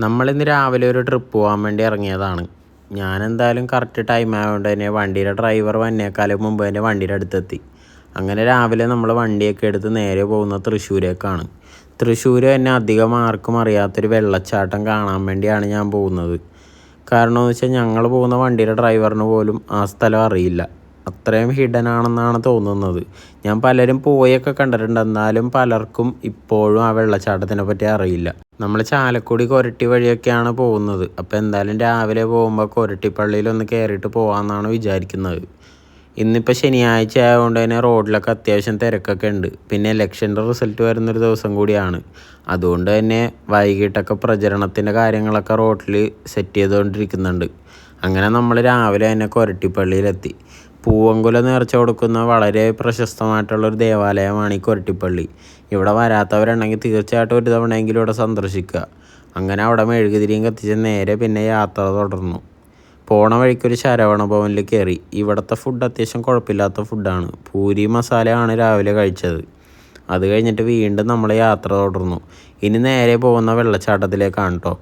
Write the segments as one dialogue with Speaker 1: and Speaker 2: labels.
Speaker 1: നമ്മളിന്ന് രാവിലെ ഒരു ട്രിപ്പ് പോകാൻ വേണ്ടി ഇറങ്ങിയതാണ്. ഞാൻ എന്തായാലും കറക്റ്റ് ടൈം ആയതുകൊണ്ട് തന്നെ വണ്ടിയുടെ ഡ്രൈവർ വന്നേക്കാളും മുമ്പ് തന്നെ വണ്ടിയുടെ അടുത്തെത്തി. അങ്ങനെ രാവിലെ നമ്മൾ വണ്ടിയൊക്കെ എടുത്ത് നേരെ പോകുന്ന തൃശ്ശൂരേക്കാണ്. തൃശ്ശൂർ തന്നെ അധികം ആർക്കും അറിയാത്തൊരു വെള്ളച്ചാട്ടം കാണാൻ വേണ്ടിയാണ് ഞാൻ പോകുന്നത്. കാരണം എന്ന് വെച്ചാൽ ഞങ്ങൾ പോകുന്ന വണ്ടിയുടെ ഡ്രൈവറിന് പോലും ആ സ്ഥലം അറിയില്ല. അത്രയും ഹിഡൻ ആണെന്നാണ് തോന്നുന്നത്. ഞാൻ പലരും പോയൊക്കെ കണ്ടിട്ടുണ്ട്. എന്നാലും പലർക്കും ഇപ്പോഴും ആ വെള്ളച്ചാട്ടത്തിനെ പറ്റി അറിയില്ല. നമ്മൾ ചാലക്കുടി കൊരട്ടി വഴിയൊക്കെയാണ് പോകുന്നത്. അപ്പോൾ എന്തായാലും രാവിലെ പോകുമ്പോൾ കൊരട്ടിപ്പള്ളിയിൽ ഒന്ന് കയറിയിട്ട് പോകാമെന്നാണ് വിചാരിക്കുന്നത്. ഇന്നിപ്പോൾ ശനിയാഴ്ച ആയതുകൊണ്ട് തന്നെ റോഡിലൊക്കെ അത്യാവശ്യം തിരക്കൊക്കെ ഉണ്ട്. പിന്നെ ഇലക്ഷന്റെ റിസൾട്ട് വരുന്നൊരു ദിവസം കൂടിയാണ്. അതുകൊണ്ട് തന്നെ വൈകിട്ടൊക്കെ പ്രചരണത്തിന്റെ കാര്യങ്ങളൊക്കെ റോഡിൽ സെറ്റ് ചെയ്തുകൊണ്ടിരിക്കുന്നുണ്ട്. അങ്ങനെ നമ്മൾ രാവിലെ തന്നെ കൊരട്ടിപ്പള്ളിയിലെത്തി. പൂവങ്കുല നേർച്ച കൊടുക്കുന്ന വളരെ പ്രശസ്തമായിട്ടുള്ള ഒരു ദേവാലയമാണ് ഈ കൊരട്ടിപ്പള്ളി. ഇവിടെ വരാത്തവരുണ്ടെങ്കിൽ തീർച്ചയായിട്ടും ഒരു തവണയെങ്കിലും ഇവിടെ സന്ദർശിക്കുക. അങ്ങനെ അവിടെ മെഴുകുതിരിയും കത്തിച്ച് നേരെ പിന്നെ യാത്ര തുടർന്നു. പോണ വഴിക്കൊരു ശരവണ ഭവനിൽ കയറി. ഇവിടുത്തെ ഫുഡ് അത്യാവശ്യം കുഴപ്പമില്ലാത്ത ഫുഡാണ് പൂരി മസാലയാണ് രാവിലെ കഴിച്ചത്. അത് കഴിഞ്ഞിട്ട് വീണ്ടും നമ്മൾ യാത്ര തുടർന്നു. ഇനി നേരെ പോകുന്ന വെള്ളച്ചാട്ടത്തിലേക്കാണ് കേട്ടോ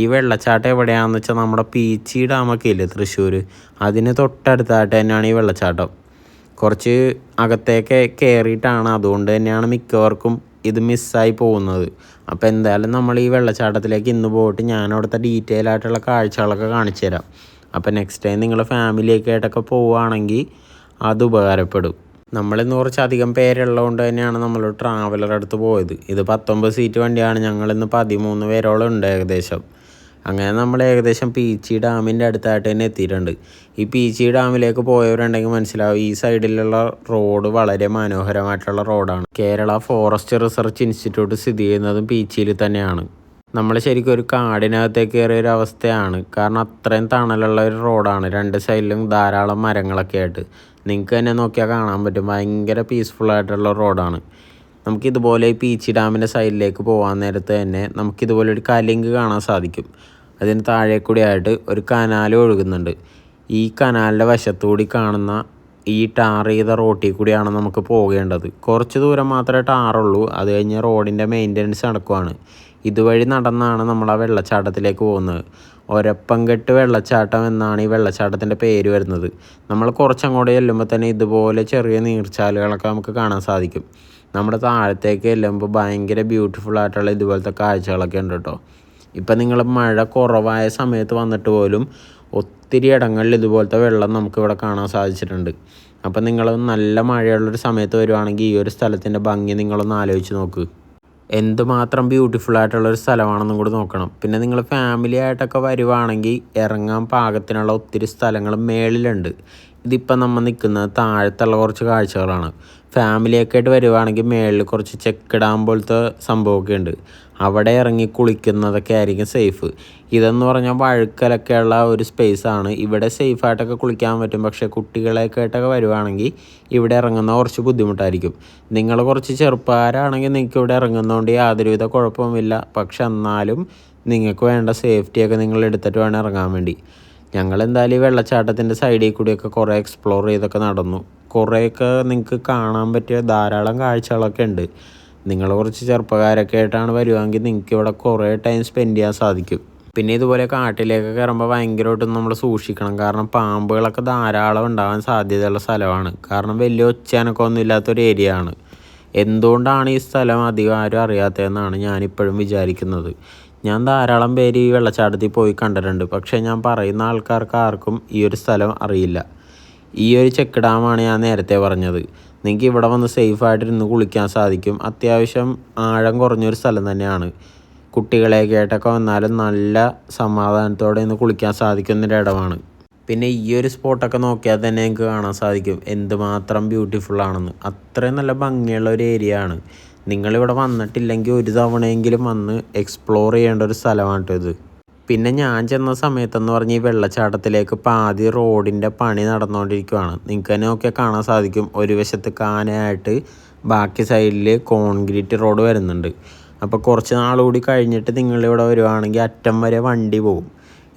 Speaker 1: ഈ വെള്ളച്ചാട്ടം എവിടെയാണെന്ന് വെച്ചാൽ നമ്മുടെ പീച്ചി ഡാമൊക്കെ ഇല്ലേ തൃശ്ശൂർ അതിന് തൊട്ടടുത്തായിട്ട് തന്നെയാണ് ഈ വെള്ളച്ചാട്ടം. കുറച്ച് അകത്തേക്ക് കയറിയിട്ടാണ് അതുകൊണ്ട് തന്നെയാണ് മിക്കവർക്കും ഇത് മിസ്സായി പോകുന്നത്. അപ്പോൾ എന്തായാലും നമ്മൾ ഈ വെള്ളച്ചാട്ടത്തിലേക്ക് ഇന്ന് പോയിട്ട് ഞാൻ അവിടുത്തെ ഡീറ്റെയിൽ ആയിട്ടുള്ള കാഴ്ചകളൊക്കെ കാണിച്ചു തരാം അപ്പോൾ നെക്സ്റ്റ് ടൈം നിങ്ങൾ ഫാമിലിയൊക്കെ ആയിട്ടൊക്കെ പോവുകയാണെങ്കിൽ അത് ഉപകാരപ്പെടും. നമ്മളിന്ന് കുറച്ചധികം പേരുള്ളതുകൊണ്ട് തന്നെയാണ് നമ്മൾ ട്രാവലർ അടുത്ത് പോയത്. ഇത് പത്തൊമ്പത് സീറ്റ് വണ്ടിയാണ്. ഞങ്ങളിന്ന് പതിമൂന്ന് പേരോളം ഉണ്ട് ഏകദേശം. അങ്ങനെ നമ്മൾ ഏകദേശം പീച്ചി ഡാമിന്റെ അടുത്തായിട്ട് തന്നെ എത്തിയിട്ടുണ്ട്. ഈ പീച്ചി ഡാമിലേക്ക് പോയവരുണ്ടെങ്കിൽ മനസ്സിലാവും ഈ സൈഡിലുള്ള റോഡ് വളരെ മനോഹരമായിട്ടുള്ള റോഡാണ്. കേരള ഫോറസ്റ്റ് റിസർച്ച് ഇൻസ്റ്റിറ്റ്യൂട്ട് സ്ഥിതി ചെയ്യുന്നതും പീച്ചിയിൽ തന്നെയാണ്. നമ്മൾ ശരിക്കും ഒരു കാടിനകത്തേക്ക് കയറിയ ഒരു അവസ്ഥയാണ്. കാരണം അത്രയും തണലുള്ള ഒരു റോഡാണ്. രണ്ട് സൈഡിലും ധാരാളം മരങ്ങളൊക്കെ ആയിട്ട് നിങ്ങൾക്ക് തന്നെ നോക്കിയാൽ കാണാൻ പറ്റും. ഭയങ്കര ആയിട്ടുള്ള റോഡാണ് നമുക്കിതുപോലെ പീച്ചി ഡാമിന്റെ സൈഡിലേക്ക് പോകാൻ നേരത്ത് തന്നെ നമുക്കിതുപോലെ ഒരു കലിങ്ക് കാണാൻ സാധിക്കും. അതിന് താഴെ കൂടി ആയിട്ട് ഒരു കനാൽ ഒഴുകുന്നുണ്ട്. ഈ കനാലിന്റെ വശത്തുകൂടി കാണുന്ന ഈ ടാർ ചെയ്ത റോട്ടിൽ കൂടിയാണ് നമുക്ക് പോകേണ്ടത്. കുറച്ച് ദൂരം മാത്രമേ ടാറുള്ളൂ അത് കഴിഞ്ഞ് റോഡിന്റെ മെയിന്റനൻസ് നടക്കുവാണ്. ഇതുവഴി നടന്നാണ് നമ്മൾ ആ വെള്ളച്ചാട്ടത്തിലേക്ക് പോകുന്നത്. ഒരപ്പംകെട്ട് വെള്ളച്ചാട്ടം എന്നാണ് ഈ വെള്ളച്ചാട്ടത്തിന്റെ പേര് വരുന്നത്. നമ്മൾ കുറച്ചങ്ങോട്ട് ചെല്ലുമ്പോൾ തന്നെ ഇതുപോലെ ചെറിയ നീർച്ചാലുകളൊക്കെ നമുക്ക് കാണാൻ സാധിക്കും. നമ്മുടെ താഴത്തേക്ക് ചെല്ലുമ്പോൾ ഭയങ്കര ബ്യൂട്ടിഫുൾ ആയിട്ടുള്ള ഇതുപോലത്തെ കാഴ്ചകളൊക്കെ ഉണ്ട് കേട്ടോ. ഇപ്പം നിങ്ങൾ മഴ കുറവായ സമയത്ത് വന്നിട്ട് പോലും ഒത്തിരി ഇടങ്ങളിൽ ഇതുപോലത്തെ വെള്ളം നമുക്കിവിടെ കാണാൻ സാധിച്ചിട്ടുണ്ട്. അപ്പം നിങ്ങൾ നല്ല മഴയുള്ളൊരു സമയത്ത് വരുവാണെങ്കിൽ ഈ ഒരു സ്ഥലത്തിന്റെ ഭംഗി നിങ്ങളൊന്ന് ആലോചിച്ച് നോക്ക്. എന്തുമാത്രം ബ്യൂട്ടിഫുൾ ആയിട്ടുള്ള ഒരു സ്ഥലമാണെന്നും കൂടി നോക്കണം. പിന്നെ നിങ്ങൾ ഫാമിലി ആയിട്ടൊക്കെ വരുവാണെങ്കിൽ ഇറങ്ങാൻ പാകത്തിനുള്ള ഒത്തിരി സ്ഥലങ്ങൾ മേളിലുണ്ട്. ഇതിപ്പം നമ്മൾ നിൽക്കുന്നത് താഴത്തുള്ള കുറച്ച് കാഴ്ചകളാണ്. ഫാമിലിയൊക്കെ ആയിട്ട് വരുവാണെങ്കിൽ മേളിൽ കുറച്ച് ചെക്ക് ഡാം പോലത്തെ സംഭവമൊക്കെ ഉണ്ട്. അവിടെ ഇറങ്ങി കുളിക്കുന്നതൊക്കെ ആയിരിക്കും സേഫ് ഇതെന്ന് പറഞ്ഞാൽ വഴുക്കലൊക്കെയുള്ള ഒരു സ്പേസാണ് ഇവിടെ സേഫായിട്ടൊക്കെ കുളിക്കാൻ പറ്റും. പക്ഷേ കുട്ടികളെയൊക്കെ ആയിട്ടൊക്കെ വരുവാണെങ്കിൽ ഇവിടെ ഇറങ്ങുന്ന കുറച്ച് ബുദ്ധിമുട്ടായിരിക്കും. നിങ്ങൾ കുറച്ച് ചെറുപ്പക്കാരാണെങ്കിൽ നിങ്ങൾക്ക് ഇവിടെ ഇറങ്ങുന്നതുകൊണ്ട് യാതൊരുവിധ കുഴപ്പവുമില്ല. പക്ഷെ എന്നാലും നിങ്ങൾക്ക് വേണ്ട സേഫ്റ്റിയൊക്കെ നിങ്ങൾ എടുത്തിട്ട് വേണം ഇറങ്ങാൻ വേണ്ടി. ഞങ്ങൾ എന്തായാലും ഈ വെള്ളച്ചാട്ടത്തിന്റെ സൈഡിൽ കൂടിയൊക്കെ കുറേ എക്സ്പ്ലോർ ചെയ്തൊക്കെ നടന്നു. കുറേയൊക്കെ നിങ്ങൾക്ക് കാണാൻ പറ്റിയ ധാരാളം കാഴ്ചകളൊക്കെ ഉണ്ട്. നിങ്ങൾ കുറച്ച് ചെറുപ്പക്കാരൊക്കെ ആയിട്ടാണ് വരുവാണെങ്കിൽ നിങ്ങൾക്ക് ഇവിടെ കുറേ ടൈം സ്പെൻഡ് ചെയ്യാൻ സാധിക്കും. പിന്നെ ഇതുപോലെ കാട്ടിലേക്ക് കയറുമ്പോൾ ഭയങ്കരമായിട്ടും നമ്മൾ സൂക്ഷിക്കണം. കാരണം പാമ്പുകളൊക്കെ ധാരാളം ഉണ്ടാകാൻ സാധ്യതയുള്ള സ്ഥലമാണ്. കാരണം വലിയ ഒച്ചാനൊക്കെ ഒന്നും ഇല്ലാത്തൊരു ഏരിയ ആണ്. എന്തുകൊണ്ടാണ് ഈ സ്ഥലം അധികം ആരും അറിയാത്തതെന്നാണ് ഞാനിപ്പോഴും വിചാരിക്കുന്നത്. ഞാൻ ധാരാളം പേര് ഈ വെള്ളച്ചാട്ടത്തിൽ പോയി കണ്ടിട്ടുണ്ട്. പക്ഷേ ഞാൻ പറയുന്ന ആൾക്കാർക്ക് ആർക്കും ഈ ഒരു സ്ഥലം അറിയില്ല. ഈ ഒരു ചെക്ക് ഡാമാണ് ഞാൻ നേരത്തെ പറഞ്ഞത്. നിങ്ങൾക്ക് ഇവിടെ വന്ന് സേഫായിട്ടിരുന്ന് കുളിക്കാൻ സാധിക്കും. അത്യാവശ്യം ആഴം കുറഞ്ഞൊരു സ്ഥലം തന്നെയാണ്. കുട്ടികളെ ആയിട്ടൊക്കെ വന്നാലും നല്ല സമാധാനത്തോടെ ഇന്ന് കുളിക്കാൻ സാധിക്കുന്നൊരു ഇടമാണ്. പിന്നെ ഈ ഒരു സ്പോട്ടൊക്കെ നോക്കിയാൽ തന്നെ നിങ്ങൾക്ക് കാണാൻ സാധിക്കും. എന്തുമാത്രം ബ്യൂട്ടിഫുൾ ആണെന്ന്. അത്രയും നല്ല ഭംഗിയുള്ള ഒരു ഏരിയ ആണ്. നിങ്ങളിവിടെ വന്നിട്ടില്ലെങ്കിൽ ഒരു തവണയെങ്കിലും വന്ന് എക്സ്പ്ലോർ ചെയ്യേണ്ട ഒരു സ്ഥലമാണ് ഇത് പിന്നെ ഞാൻ ചെന്ന സമയത്തെന്ന് പറഞ്ഞ് ഈ വെള്ളച്ചാട്ടത്തിലേക്ക് പാതി റോഡിന്റെ പണി നടന്നുകൊണ്ടിരിക്കുകയാണ് നിങ്ങൾക്ക് തന്നെ നോക്കിയാൽ കാണാൻ സാധിക്കും. ഒരു വശത്ത് കാനയായിട്ട് ബാക്കി സൈഡിൽ കോൺക്രീറ്റ് റോഡ് വരുന്നുണ്ട്. അപ്പോൾ കുറച്ച് നാളുകൂടി കഴിഞ്ഞിട്ട് നിങ്ങളിവിടെ വരുവാണെങ്കിൽ അറ്റം വരെ വണ്ടി പോകും.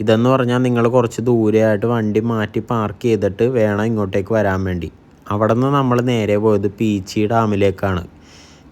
Speaker 1: ഇതെന്ന് പറഞ്ഞാൽ നിങ്ങൾ കുറച്ച് ദൂരെയായിട്ട് വണ്ടി മാറ്റി പാർക്ക് ചെയ്തിട്ട് വേണം ഇങ്ങോട്ടേക്ക് വരാൻ വേണ്ടി. അവിടെ നിന്ന് നമ്മൾ നേരെ പോയത് പീച്ചി ഡാമിലേക്കാണ്.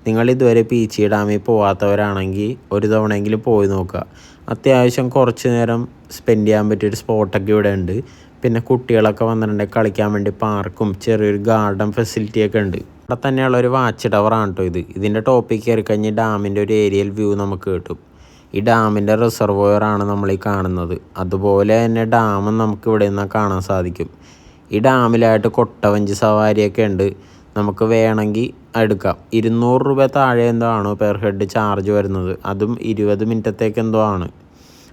Speaker 1: നിങ്ങൾ ഇതുവരെ പീച്ചി ഡാമിൽ പോവാത്തവരാണെങ്കിൽ ഒരു തവണയെങ്കിലും പോയി നോക്കുക. അത്യാവശ്യം കുറച്ച് നേരം സ്പെൻഡ് ചെയ്യാൻ പറ്റിയൊരു സ്പോട്ടൊക്കെ ഇവിടെ ഉണ്ട്. പിന്നെ കുട്ടികളൊക്കെ വന്നിട്ടുണ്ടെങ്കിൽ കളിക്കാൻ വേണ്ടി പാർക്കും ചെറിയൊരു ഗാർഡൻ ഫെസിലിറ്റിയൊക്കെ ഉണ്ട്. അവിടെ തന്നെയുള്ള ഒരു വാച്ച് ടവറാണ് കേട്ടോ ഇത്. ഇതിന്റെ ടോപ്പിൽ കയറി കഴിഞ്ഞ് ഡാമിന്റെ ഒരു ഏരിയൽ വ്യൂ നമുക്ക് കിട്ടും. ഈ ഡാമിന്റെ റിസർവോയറാണ് നമ്മൾ ഈ കാണുന്നത്. അതുപോലെ തന്നെ ഡാമും നമുക്ക് ഇവിടെ നിന്ന് കാണാൻ സാധിക്കും. ഈ ഡാമിലായിട്ട് കൊട്ടവഞ്ചി സവാരിയൊക്കെ ഉണ്ട്. നമുക്ക് വേണമെങ്കിൽ എടുക്കാം. ഇരുന്നൂറ് രൂപ താഴെ എന്തോ ആണ് പെർ ഹെഡ് ചാർജ് വരുന്നത്. അതും ഇരുപത് മിനിറ്റത്തേക്ക് എന്തോ ആണ്.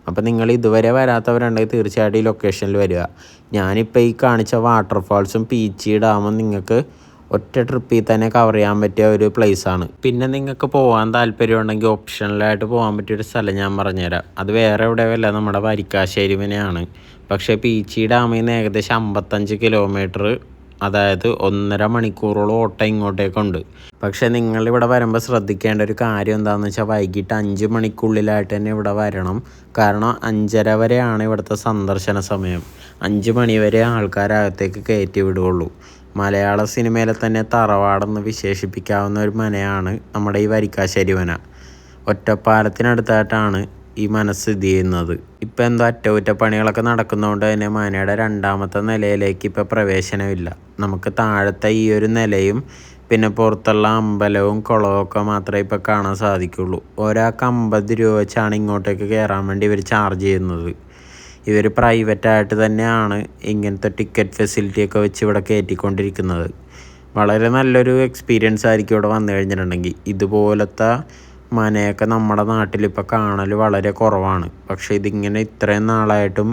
Speaker 1: അപ്പോൾ നിങ്ങൾ ഇതുവരെ വരാത്തവരുണ്ടെങ്കിൽ തീർച്ചയായിട്ടും ഈ ലൊക്കേഷനിൽ വരിക. ഞാനിപ്പോൾ ഈ കാണിച്ച വാട്ടർഫാൾസും പീച്ചി ഡാമും നിങ്ങൾക്ക് ഒറ്റ ട്രിപ്പിൽ തന്നെ കവർ ചെയ്യാൻ പറ്റിയ ഒരു പ്ലേസ് ആണ്. പിന്നെ നിങ്ങൾക്ക് പോകാൻ താല്പര്യമുണ്ടെങ്കിൽ ഓപ്ഷണലായിട്ട് പോകാൻ പറ്റിയ ഒരു സ്ഥലം ഞാൻ പറഞ്ഞുതരാം. അത് വേറെ എവിടെയല്ല നമ്മുടെ വരിക്കാശ്ശേരി വിനെയാണ് പക്ഷേ പീച്ചി ഡാമിൽ നിന്ന് ഏകദേശം അമ്പത്തഞ്ച് കിലോമീറ്റർ അതായത് ഒന്നര മണിക്കൂറോളം ഓട്ടം ഇങ്ങോട്ടേക്കുണ്ട് പക്ഷേ നിങ്ങളിവിടെ വരുമ്പോൾ ശ്രദ്ധിക്കേണ്ട ഒരു കാര്യം എന്താണെന്ന് വെച്ചാൽ വൈകിട്ട് അഞ്ച് മണിക്കുള്ളിലായിട്ട് തന്നെ ഇവിടെ വരണം. കാരണം അഞ്ചര വരെയാണ് ഇവിടുത്തെ സന്ദർശന സമയം. അഞ്ച് മണി വരെ ആൾക്കാരകത്തേക്ക് കയറ്റി വിടുകയുള്ളൂ. മലയാള സിനിമയിലെ തന്നെ തറവാടെന്ന് വിശേഷിപ്പിക്കാവുന്ന ഒരു മനയാണ് നമ്മുടെ ഈ വരിക്കാശ്ശേരി മന ഒറ്റപ്പാലത്തിനടുത്തായിട്ടാണ് ഈ മന സ്ഥിതി ചെയ്യുന്നത്. ഇപ്പം എന്തോ അറ്റകുറ്റപ്പണികളൊക്കെ നടക്കുന്നതുകൊണ്ട് തന്നെ മനയുടെ രണ്ടാമത്തെ നിലയിലേക്ക് ഇപ്പോൾ പ്രവേശനമില്ല. നമുക്ക് താഴത്തെ ഈ ഒരു നിലയും പിന്നെ പുറത്തുള്ള അമ്പലവും കുളവും ഒക്കെ മാത്രമേ ഇപ്പോൾ കാണാൻ സാധിക്കുള്ളൂ. ഒരാൾക്ക് അമ്പത് രൂപ വെച്ചാണ് ഇങ്ങോട്ടേക്ക് കയറാൻ വേണ്ടി ഇവർ ചാർജ് ചെയ്യുന്നത്. ഇവർ പ്രൈവറ്റായിട്ട് തന്നെയാണ് ഇങ്ങനത്തെ ടിക്കറ്റ് ഫെസിലിറ്റിയൊക്കെ വെച്ച് ഇവിടെ കയറ്റിക്കൊണ്ടിരിക്കുന്നത്. വളരെ നല്ലൊരു എക്സ്പീരിയൻസ് ആയിരിക്കും ഇവിടെ വന്നു കഴിഞ്ഞിട്ടുണ്ടെങ്കിൽ. ഇതുപോലത്തെ മനയൊക്കെ നമ്മുടെ നാട്ടിലിപ്പോൾ കാണൽ വളരെ കുറവാണ്. പക്ഷേ ഇതിങ്ങനെ ഇത്രയും നാളായിട്ടും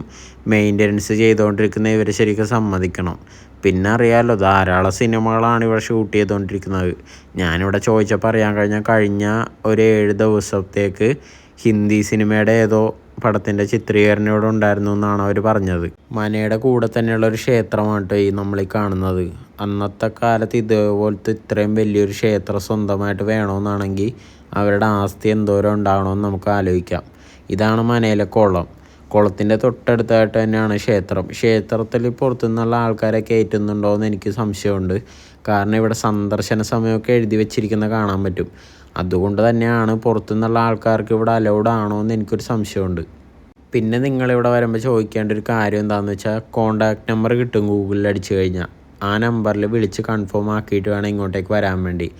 Speaker 1: മെയിന്റനൻസ് ചെയ്തുകൊണ്ടിരിക്കുന്ന ഇവർ ശരിക്കും സമ്മതിക്കണം. പിന്നെ അറിയാമല്ലോ ധാരാളം സിനിമകളാണ് ഇവിടെ ഷൂട്ട് ചെയ്തുകൊണ്ടിരിക്കുന്നത്. ഞാനിവിടെ ചോദിച്ചപ്പോൾ അറിയാൻ കഴിഞ്ഞാൽ കഴിഞ്ഞ ഒരു ഏഴ് ദിവസത്തേക്ക് ഹിന്ദി സിനിമയുടെ ഏതോ പടത്തിന്റെ ചിത്രീകരണയോടെ ഉണ്ടായിരുന്നു എന്നാണ് അവർ പറഞ്ഞത്. മനയുടെ കൂടെ തന്നെയുള്ള ഒരു ക്ഷേത്രമാണ് കേട്ടോ ഈ നമ്മൾ ഈ കാണുന്നത്. അന്നത്തെ കാലത്ത് ഇതേപോലത്തെ ഇത്രയും വലിയൊരു ക്ഷേത്രം സ്വന്തമായിട്ട് വേണമെന്നാണെങ്കിൽ അവരുടെ ആസ്തി എന്തോരം ഉണ്ടാകണമെന്ന് നമുക്ക് ആലോചിക്കാം. ഇതാണ് മനയിലെ കുളം. കുളത്തിന്റെ തൊട്ടടുത്തായിട്ട് തന്നെയാണ് ക്ഷേത്രം. ക്ഷേത്രത്തിൽ പുറത്തുനിന്നുള്ള ആൾക്കാരെ കയറ്റുന്നുണ്ടോ എന്ന് എനിക്ക് സംശയമുണ്ട്. കാരണം ഇവിടെ സന്ദർശന സമയമൊക്കെ എഴുതി വെച്ചിരിക്കുന്ന കാണാൻ പറ്റും. അതുകൊണ്ട് തന്നെയാണ് പുറത്തുനിന്നുള്ള ആൾക്കാർക്ക് ഇവിടെ അലൗഡ് ആണോ എന്ന് എനിക്കൊരു സംശയമുണ്ട്. പിന്നെ നിങ്ങളിവിടെ വരുമ്പോൾ ചോദിക്കേണ്ട ഒരു കാര്യം എന്താണെന്ന് വെച്ചാൽ കോണ്ടാക്ട് നമ്പർ കിട്ടും ഗൂഗിളിൽ അടിച്ചു കഴിഞ്ഞാൽ ആ നമ്പറിൽ വിളിച്ച് കൺഫേം ആക്കിയിട്ട് വേണം ഇങ്ങോട്ടേക്ക് വരാൻ വേണ്ടി.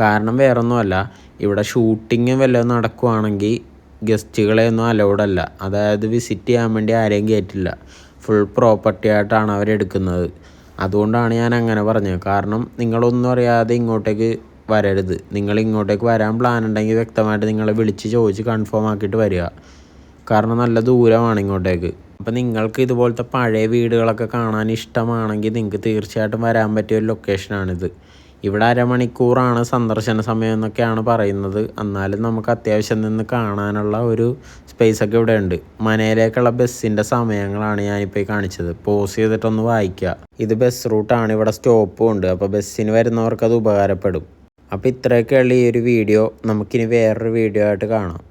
Speaker 1: കാരണം വേറൊന്നുമല്ല ഇവിടെ ഷൂട്ടിങ് വല്ലതും നടക്കുവാണെങ്കിൽ ഗസ്റ്റുകളെ ഒന്നും അലൗഡ് അല്ല. അതായത് വിസിറ്റ് ചെയ്യാൻ വേണ്ടി ആരെയും കയറ്റില്ല ഫുൾ പ്രോപ്പർട്ടി ആയിട്ടാണ് അവരെടുക്കുന്നത്. അതുകൊണ്ടാണ് ഞാൻ അങ്ങനെ പറഞ്ഞത്. കാരണം നിങ്ങളൊന്നും അറിയാതെ ഇങ്ങോട്ടേക്ക് വരരുത്. നിങ്ങൾ ഇങ്ങോട്ടേക്ക് വരാൻ പ്ലാൻ ഉണ്ടെങ്കിൽ വ്യക്തമായിട്ട് നിങ്ങളെ വിളിച്ച് ചോദിച്ച് കൺഫേം ആക്കിയിട്ട് വരിക. കാരണം നല്ല ദൂരമാണ് ഇങ്ങോട്ടേക്ക്. അപ്പോൾ നിങ്ങൾക്ക് ഇതുപോലത്തെ പഴയ വീടുകളൊക്കെ കാണാൻ ഇഷ്ടമാണെങ്കിൽ നിങ്ങൾക്ക് തീർച്ചയായിട്ടും വരാൻ പറ്റിയ ഒരു ലൊക്കേഷനാണിത് ഇവിടെ അരമണിക്കൂറാണ് സന്ദർശന സമയം എന്നൊക്കെയാണ് പറയുന്നത്. എന്നാലും നമുക്ക് അത്യാവശ്യം നിന്ന് കാണാനുള്ള ഒരു സ്പേസൊക്കെ ഇവിടെ ഉണ്ട്. മനയിലേക്കുള്ള ബസ്സിന്റെ സമയങ്ങളാണ് ഞാനിപ്പോൾ കാണിച്ചത്. പോസ് ചെയ്തിട്ടൊന്ന് വായിക്കുക ഇത് ബസ് റൂട്ടാണ് ഇവിടെ സ്റ്റോപ്പും ഉണ്ട്. അപ്പോൾ ബസ്സിന് വരുന്നവർക്ക് അത് ഉപകാരപ്പെടും. അപ്പോൾ ഇത്രയൊക്കെയുള്ള ഈ ഒരു വീഡിയോ നമുക്കിനി വേറൊരു വീഡിയോ ആയിട്ട് കാണാം.